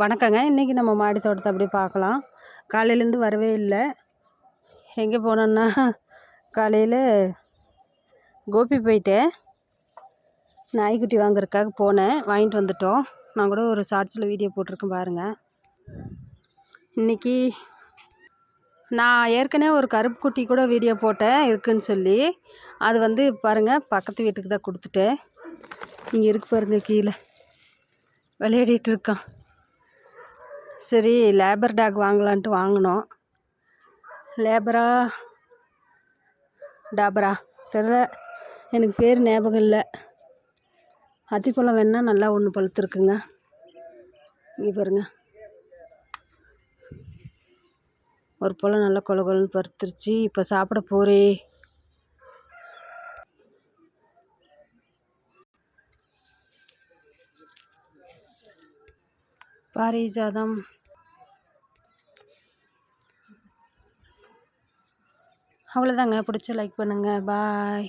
வணக்கங்க. இன்றைக்கி நம்ம மாடி தோட்டத்தை அப்படியே பார்க்கலாம். காலையிலேருந்து வரவே இல்லை. எங்கே போனோன்னா காலையில் கோபி போயிட்டேன். நாய்க்குட்டி வாங்குறதுக்காக போனேன். வாங்கிட்டு வந்துட்டோம். நான் கூட ஒரு ஷார்ட்ஸில் வீடியோ போட்டிருக்கேன் பாருங்கள் இன்றைக்கி நான் ஏற்கனவே ஒரு கருப்பு குட்டி கூட வீடியோ போட்டேன். இருக்குன்னு சொல்லி. அது வந்து பாருங்கள் பக்கத்து வீட்டுக்கு தான் கொடுத்துட்டேன். இங்கே இருக்கு பாருங்கள் கீழே. விளையாடிட்டு இருக்கான். சரி லேபர் டாக் வாங்கலான்ட்டு வாங்கினோம். லேபரா டாபரா தெரில. எனக்கு பேர் ஞாபகம் இல்லை. அத்திப்பழம் வேணால் நல்லா ஒன்று பழுத்துருக்குங்க. இங்கே பாருங்க. ஒரு பழம் நல்லா கொல கொலன்னு பருத்துருச்சு இப்போ சாப்பிட போகிறே பாரிஜாதம் அவ்வளோதாங்க பிடிச்ச லைக் பண்ணுங்கள் பாய்